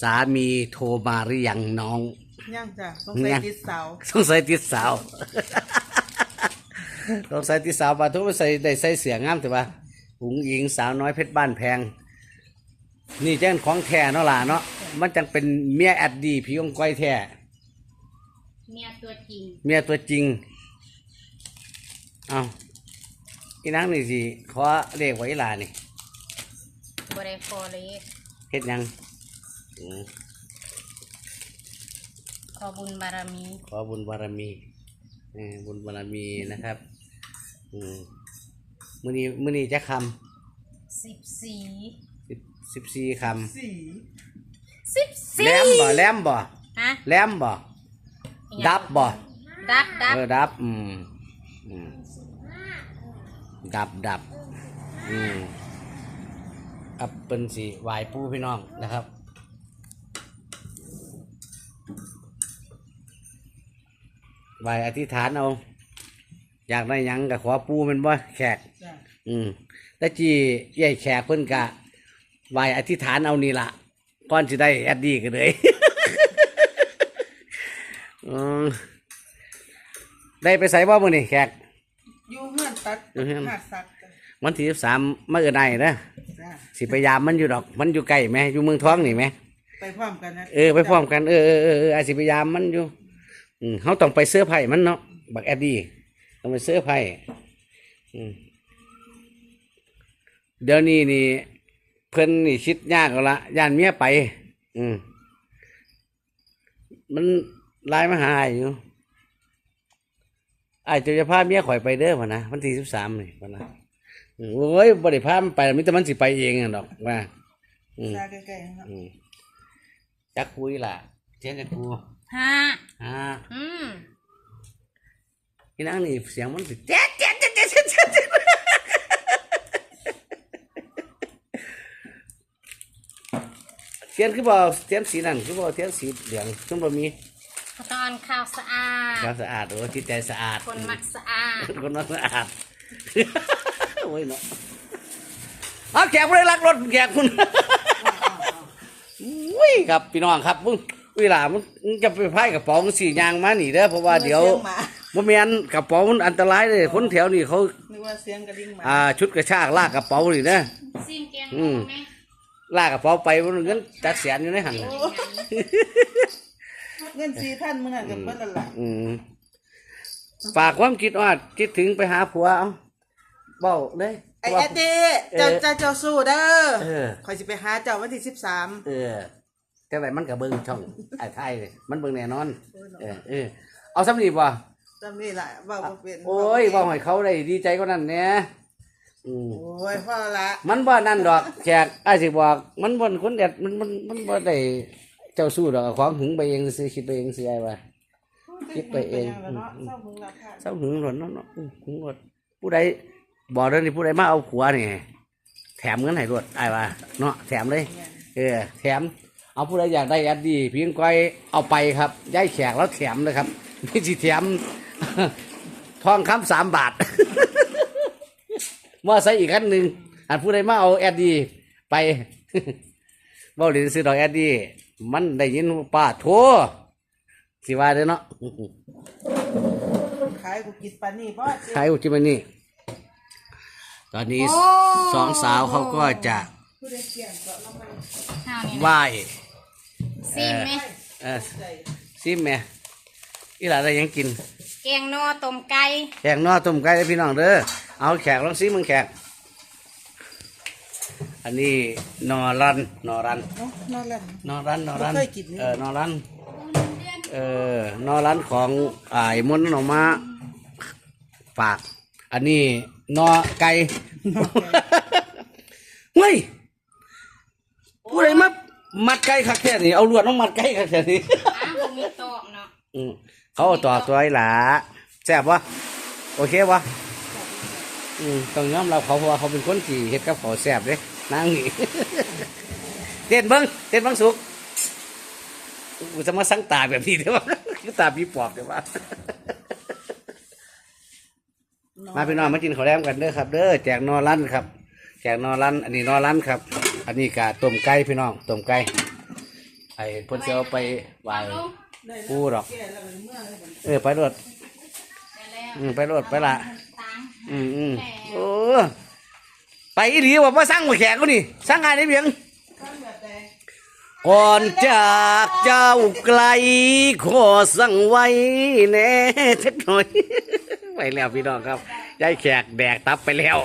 สามีโทรมาหรือยังน้อง ยังจ้ะสงสัยยังติดเสาสงสัยติดสาวสงสัยติดสาวปาทุกใส่ได้ใส่เสียงงามแต่ว่าหุงหญิงสาวน้อยเพชรบ้านแพง นี่แจ้งของแท้เนาะล่ะเนาะมันจังเป็นเมียแอดดีพี่องก้อยแท้เมียตัวจริง เมียตัวจริง เอาอีนังนี่สิขอเรียกไว้ลานี่บริโภคเลยเฮ็ดหยัง อืมขอบุญบารมีขอบุญบารมีเออบุญบารมีนะครับ อืมมื้อนี้มื้อนี้จะคสิบสี่ำสิบสิบสี่คสีสิบำสี่แหลมบ่แหลมบ่ฮะแหลมบ่ดับบ่ดับดับเออดับอืมอืมดับดับอืมครับเป็นสีไหวายปูพี่น้องนะครับ ไหวายอธิษฐานเอา อยากได้หยังก็ขอปูแมันบ่แขก จ้ะอืมแต่จีใหญ่แขกเพิ่นกะไหวายอธิษฐานเอานี่ละก่อนสิได้แอดดีกันเลย อืมได้ไปใส่บ่มื้อนี่แขก อยู่เฮือนตัดอยู่เฮือน หาดซักจ้ะวันที่สามมาเอินไอ้นะ จ้ะสิพยายามมันอยู่ดอก มันอยู่ใกล้ไหมอยู่เมืองท้องนี่ไหมไปพร้อมกันนะเออไปพร้อมกันเออเออเออเออไอ้สิพยายามมันอยู่ อืมเขาต้องไปเสื้อร์ไผ่มันเนาะบักแอดดี้ต้องไปเสื้อร์ไผ่อืมเดี๋ยวนี้นี่ เพิ่นนี่คิดยากแล้วละย่านเมียไป อืมมันไลายมาหาอ้ายอยู่ไอ้ายเจะจะพาเมียข่อยไปเด้อพะนะวันที่สิบสามนี่พะนะอืมโอ้ยบริพามันไปมิแต่มันสิไปเองอะดอกว่าอืมซาใกล้ๆนะครับอืมจักคุยล่ะเทียนจักกู ห้าอ่าอืมพี่นางนี่เสียงมันสิแจ๊ดแจ๊ดแจ๊ดแจ๊ดแจ๊ดแจ๊ดแจ๊ดเทียนคือบ่เทียนสีนั่นคือบ่เทียนสีเหลืองซึ่งบ่มีเขาต้องเอนข้าวสะอาดความสะอาดโอ้จิตใจสะอาด คนมักสะอาด คนมักสะอาดโอ้ยเนาะเอาแขกบ่ได้รักรถแขกคุณอุ้ยครับพี่น้องครับมึง เวลามึงมึงจะไปพายกระเป๋ามึงสียางมาหนีเด้อเพราะว่าเดี๋ยวสีงหมาบ่แม่นกระเป๋ามันอันตรายเลยคนแถวนี้เขานึกว่าเสียงกระดิ่งหมาอ่าชุดกระชากลากกระเป๋านี่นะ ซิมแกงอืม ไหมลากกระเป๋าไปมันเงินจักแสนอยู่ในหันน่ะเงินสี่พันมึงอะกับเบิ้ลละล่ะอืมฝากความคิดว่าคิดถึงไปหาผัวเอาเบ้าเลยไอ้แอดดี้เจ้าเจ้าเจ้าสู้เด้อเออคอยสิไปหาเจ้าวันที่สิบสามเออ แต่ไหนมันกับเบิ่งช่องไอ้ไทยเลยมันเบิ่งแน่นอน เออเออเอาสำนีบ่จำนี่แหละว่าบ่เป็นโอ้ยว่าให้เขาได้ดีใจก็นั่นแหน่อืม โอ้ยพ่อละมันบ่นั่นดอกแขกไอ้ายสิบอก มันบ่นคนเด็ดมันมันมันบ่ได้เจ้าสู้ดอกเอาของหึงไปเองซื้อคิดไปเองซื้อไอ้ว่า คิดไปเองเนาะเศร้ามึงละค่ะเศร้าหึงหล่นเนาะเนาะอื้อหึงหล่นผู้ใดบอกเรื่องนี้ผู้ใดมาเอาผัวนี่แถมเงินให้รวดไอ้ว่าเนาะแถมเลย เออ แถม เอาผู้ใดอยากได้แอดดีเพียงก้อยเอาไปครับย้ายแขกแล้วแถมเลยครับไม่สิแถมทองคำสามบาทว่าใส่อีกคันหนึ่งอันผู้ใดมาเอาแอดดีไปบ่เรียนซื้อดอกแอดดีมันได้ยินว่าป้าโทสิว่าเด้อเนาะขายกูกินปานนี่บ่เจ๊ใครอุจิมานี่ตอนนี้สองสาวเขาก็จะผู้ใดเกี่ยงก็เราไปข้าวนี่ไหว้ ซิมไหมเออซิมแม่อีหลานอะไรยังกิน แกงนอต้มไก่แขกนอต้มไก่ให้พี่น้องเด้อเอาแขกลองซิมึงแขก อันนี้นอรันนอรัน เนาะนั่นแหละนอรันนอรันบ่เคยกินนี่ เออนอรันเออนอรันของอ่าไอ้มนต์ออกมาฝาก อันนี้นอไก่เฮ้ยผู้ใดมา มัดไก่คักแค่นี้เอาลวดต้องมัดไก่คักแค่นี้อ้าวบ่มีโต๊ะเนาะอืมเขาเอาต่อตัวไอ้หลาแซ่บวะโอเควะอืมต้องยอมรับเขาเพราะว่าเขาเป็นคนที่เฮ็ดกับเขาวแซ่บเด้นางนี่เต้นเบิ้งเต้นเบิ้งสุกกูจะมาสังตาแบบนี้เด้อวะคือตาพี่ปอบเด้อวะมาพี่น้องมากินข้าวแล้มกันเด้อครับ เด้อแจกนอรันครับ แจกนอรันอันนี้นอรันครับ อันนี้กะต้มไก่พี่น้องต้มไก่ไอ้เพิ่นสิเอาไปไหว้เอาลงได้แล้วปูดอกแก่แล้วมันเมื่อให้มันเออไปรถได้แล้วอืมไปรถไปละตังค์อืมอืมโอ้ไปอีหลีว่าบ่สั่งบ่แขกกูนี่สั่งงานได้เพียงข้างแบบใดก่อนจากเจ้าไกล ขอสั่งไว้แหน่สักหน่อยไปแล้วพี่น้องครับยายแขกแดกตับไปแล้ว